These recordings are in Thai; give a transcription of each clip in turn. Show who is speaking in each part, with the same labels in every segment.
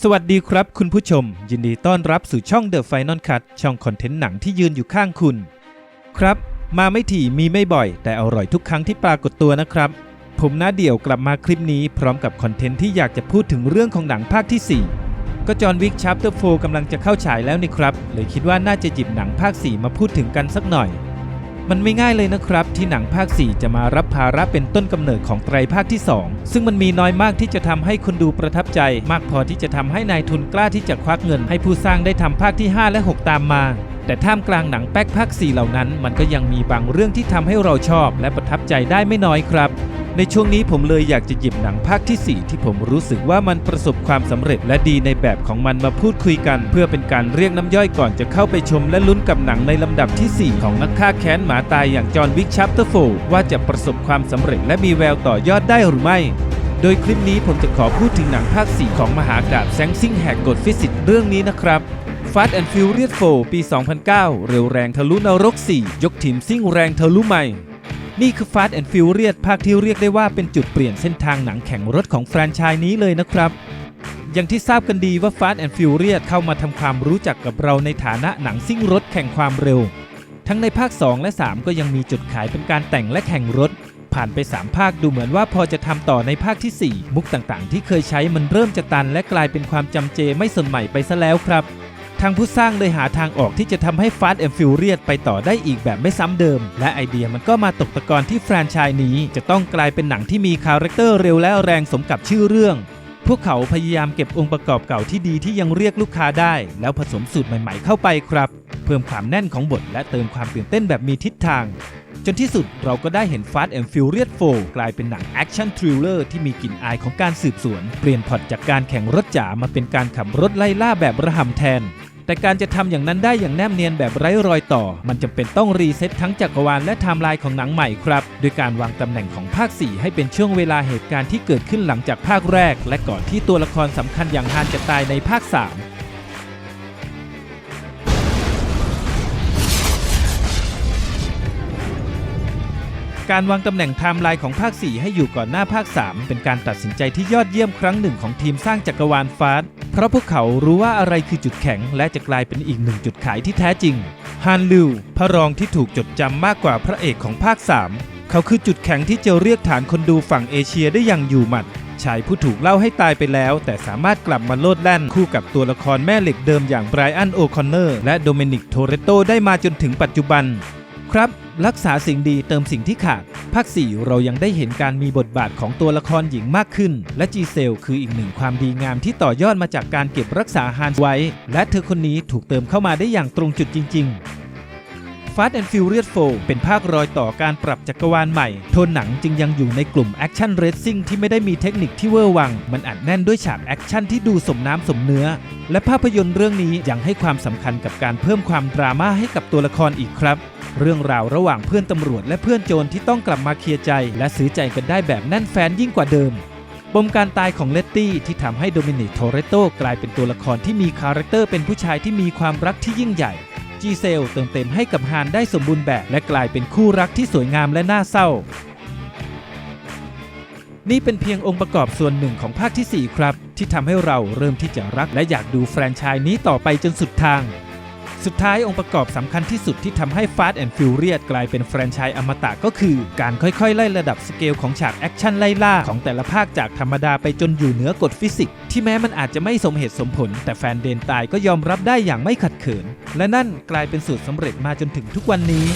Speaker 1: สวัสดีครับคุณผู้ชม ยินดีต้อนรับสู่ช่อง The Final Cut ช่องคอนเทนต์หนังที่ยืนอยู่ข้างคุณ ครับ มาไม่ถี่มีไม่บ่อย แต่อร่อยทุกครั้งที่ปรากฏตัวนะครับ ผมน้าเดี่ยวกลับมาคลิปนี้ พร้อมกับคอนเทนต์ที่อยากจะพูดถึงเรื่องของหนังภาคที่ 4 ก็จอห์นวิกชัปเตอร์โฟกำลังจะเข้าฉายแล้วนี่ครับเลยคิดว่าน่าจะหยิบหนังภาค 4 มาพูดถึงกันสักหน่อย มันไม่ง่ายเลยนะครับ ที่หนังภาค 4 จะมารับภาระเป็นต้นกำเนิดของไตรภาคที่ 2 ซึ่งมันมีน้อยมากที่จะทำให้คนดูประทับใจ มากพอที่จะทำให้นายทุนกล้าที่จะควักเงิน ให้ผู้สร้างได้ทำภาคที่ 5 และ 6 ตามมา แต่ท่ามกลางหนังแป๊กภาค 4 เหล่านั้น มันก็ยังมีบางเรื่องที่ทำให้เราชอบ และประทับใจได้ไม่น้อยครับ ในช่วงนี้ผมเลยอยากจะหยิบหนังภาคที่ 4 ที่ผมรู้สึกว่ามันประสบความสำเร็จและดีในแบบของมันมาพูดคุยกัน เพื่อเป็นการเรียกน้ำย่อยก่อนจะเข้าไปชมและลุ้นกับหนังในลำดับที่ 4 ของนักฆ่าแค้นหมาตายอย่างจอห์นวิกชัปเตอร์โฟว่าจะประสบความสำเร็จและมีแววต่อยอดได้หรือไม่โดยคลิปนี้ผมจะขอพูดถึงหนังภาค 4 ของมหากาบแซงซิ่งแหกกฎฟิสิกส์เรื่องนี้นะครับ Fast and Furious 4 ปี 2009 เร็วแรงทะลุนรก 4 ยกทีมซิ่งแรงทะลุใหม่ นี่คือ Fast and Furious ภาคที่เรียกได้ว่าเป็นจุดเปลี่ยนเส้นทางหนังแข่งรถของแฟรนไชส์นี้เลยนะครับ อย่างที่ทราบกันดีว่า Fast and Furious เข้ามาทำความรู้จักกับเราในฐานะหนังซิ่งรถแข่งความเร็ว ทั้งในภาค 2 และ 3 ก็ยังมีจุดขายเป็นการแต่งและแข่งรถ ผ่านไป 3 ภาคดูเหมือนว่าพอจะทำต่อในภาคทีสี่4 มุกต่างๆ ที่เคยใช้มันเริ่มจะตันและกลายเป็นความจำเจไม่สนใหม่ไปซะแล้วครับ ทางผู้สร้างเลยหาทางออกที่จะทำให้ Fast and Furious ไปต่อได้อีกแบบไม่ซ้ำเดิม และไอเดียมันก็มาตกตะกอนที่แฟรนไชส์นี้ จะต้องกลายเป็นหนังที่มีคาแรคเตอร์เร็วและแรงสมกับชื่อเรื่องพวกเขาพยายามเก็บองค์ประกอบเก่าที่ดีที่ยังเรียกลูกค้าได้ แล้วผสมสูตรใหม่ๆเข้าไปครับ เพิ่มความแน่นของบทและเติมความตื่นเต้นแบบมีทิศทาง จนที่สุดเราก็ได้เห็น Fast and Furious 4 กลายเป็นหนังแอคชั่นทริลเลอร์ที่มีกลิ่นอายของการสืบสวน เปลี่ยนพอตจากการแข่งรถจ๋ามาเป็นการขับรถไล่ล่าแบบระห่ำแทน แต่การจะทำอย่างนั้นได้อย่างแนบเนียนแบบไร้รอยต่อ มันจำเป็นต้องรีเซ็ตทั้งจักรวาลและไทม์ไลน์ของหนังใหม่ครับ โดยการวางตำแหน่งของภาค 4 ให้เป็นช่วงเวลาเหตุการณ์ที่เกิดขึ้นหลังจากภาคแรก และก่อนที่ตัวละครสำคัญอย่างฮานจะตายในภาค 3การวางตำแหน่งไทม์ไลน์ของภาค 4 ให้อยู่ก่อนหน้าภาค 3 เป็นการตัดสินใจที่ยอดเยี่ยมครั้งหนึ่งของทีมสร้างจักรวาลฟาส เพราะพวกเขารู้ว่าอะไรคือจุดแข็ง และจะกลายเป็นอีกหนึ่งจุดขายที่แท้จริง ฮานลิวพระรองที่ถูกจดจำมากกว่าพระเอกของภาค 3 เขาคือจุดแข็งที่จะเรียกฐานคนดูฝั่งเอเชียได้อย่างอยู่หมัดชายผู้ถูกเล่าให้ตายไปแล้ว แต่สามารถกลับมาโลดแล่นคู่กับตัวละครแม่เหล็กเดิมอย่างไบรอันโอคอนเนอร์และโดเมนิกโทเรโตได้มาจนถึงปัจจุบัน ครับ รักษาสิ่งดีเติมสิ่งที่ขาด ภาค 4 เรายังได้เห็นการมีบทบาทของตัวละครหญิงมากขึ้น และจีเซลคืออีกหนึ่งความดีงามที่ต่อยอดมาจากการเก็บรักษาฮานไว้ และเธอคนนี้ถูกเติมเข้ามาได้อย่างตรงจุดจริง ๆ Fast and Furious 4 เป็นภาครอยต่อการปรับจักรวาลใหม่ โทนหนังจึงยังอยู่ในกลุ่มแอคชั่นเรซซิ่งที่ไม่ได้มีเทคนิคที่เวอร์วัง มันอัดแน่นด้วยฉากแอคชั่นที่ดูสมน้ำสมเนื้อ และภาพยนตร์เรื่องนี้ยังให้ความสำคัญกับการเพิ่มความดราม่าให้กับตัวละครอีกครับ เรื่องราวระหว่างเพื่อนตำรวจและเพื่อนโจรที่ต้องกลับมาเคลียร์ใจ และซื้อใจกันได้แบบแน่นแฟนยิ่งกว่าเดิม ปมการตายของเลตตี้ที่ทำให้โดมินิกโทเรโตกลายเป็นตัวละครที่มีคาแรคเตอร์เป็นผู้ชายที่มีความรักที่ยิ่งใหญ่จีเซลเติมเต็มให้กับฮานได้สมบูรณ์แบบ และกลายเป็นคู่รักที่สวยงามและน่าเศร้า นี่เป็นเพียงองค์ประกอบส่วนหนึ่งของภาคที่ 4 ครับ ที่ทำให้เราเริ่มที่จะรักและอยากดูแฟรนไชส์นี้ต่อไปจนสุดทาง สุดท้ายองค์ประกอบสำคัญที่สุดที่ทำให้ Fast and Furious กลายเป็นแฟรนไชส์อมตะก็คือ การค่อยๆ ไล่ระดับสเกลของฉากแอคชั่นไล่ล่าของแต่ละภาคจากธรรมดาไปจนอยู่เหนือกฎฟิสิกส์ที่แม้มันอาจจะไม่สมเหตุสมผล แต่แฟนเดนตายก็ยอมรับได้อย่างไม่ขัดเขิน และนั่นกลายเป็นสูตรสำเร็จมาจนถึงทุกวันนี้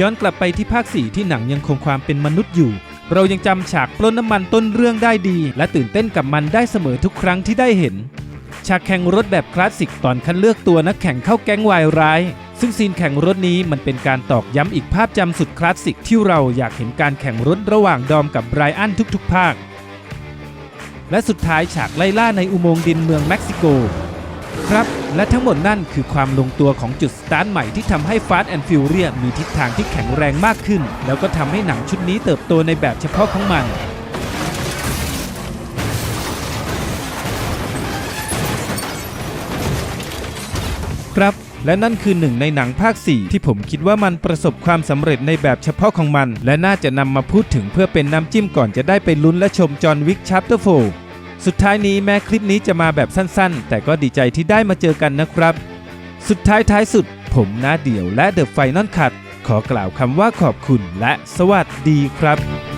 Speaker 1: ย้อนกลับไปที่ภาค 4 ที่หนังยังคงความเป็นมนุษย์อยู่ เรายังจำฉากปล้นน้ำมันต้นเรื่องได้ดี และตื่นเต้นกับมันได้เสมอทุกครั้งที่ได้เห็น ฉากแข่งรถแบบคลาสสิกตอนคัดเลือกตัวนักแข่งเข้าแก๊งวายร้าย ซึ่งซีนแข่งรถนี้มันเป็นการตอกย้ำอีกภาพจำสุดคลาสสิกที่เราอยากเห็นการแข่งรถระหว่างดอมกับไบรอันทุกๆ ภาค และสุดท้ายฉากไล่ล่าในอุโมงค์ดินเมืองเม็กซิโก ครับ และทั้งหมดนั่นคือความลงตัวของจุดสตาร์ทใหม่ที่ทำให้ Fast and Furious มีทิศทางที่แข็งแรงมากขึ้น แล้วก็ทำให้หนังชุดนี้เติบโตในแบบเฉพาะของมัน ครับและนั่นคือหนึ่งในหนังภาค 4 ที่ผมคิดว่ามันประสบความสำเร็จในแบบเฉพาะของมัน และน่าจะนำมาพูดถึงเพื่อเป็นน้ำจิ้มก่อนจะได้ไปลุ้นและชมจอห์นวิกชัปเตอร์โฟ สุดท้ายนี้แม้คลิปนี้จะมาแบบสั้นๆ แต่ก็ดีใจที่ได้มาเจอกันนะครับ สุดท้ายท้ายสุด ผมนาเดี่ยวและเดอะไฟนอลคัดขอกล่าวคำว่าขอบคุณและสวัสดีครับ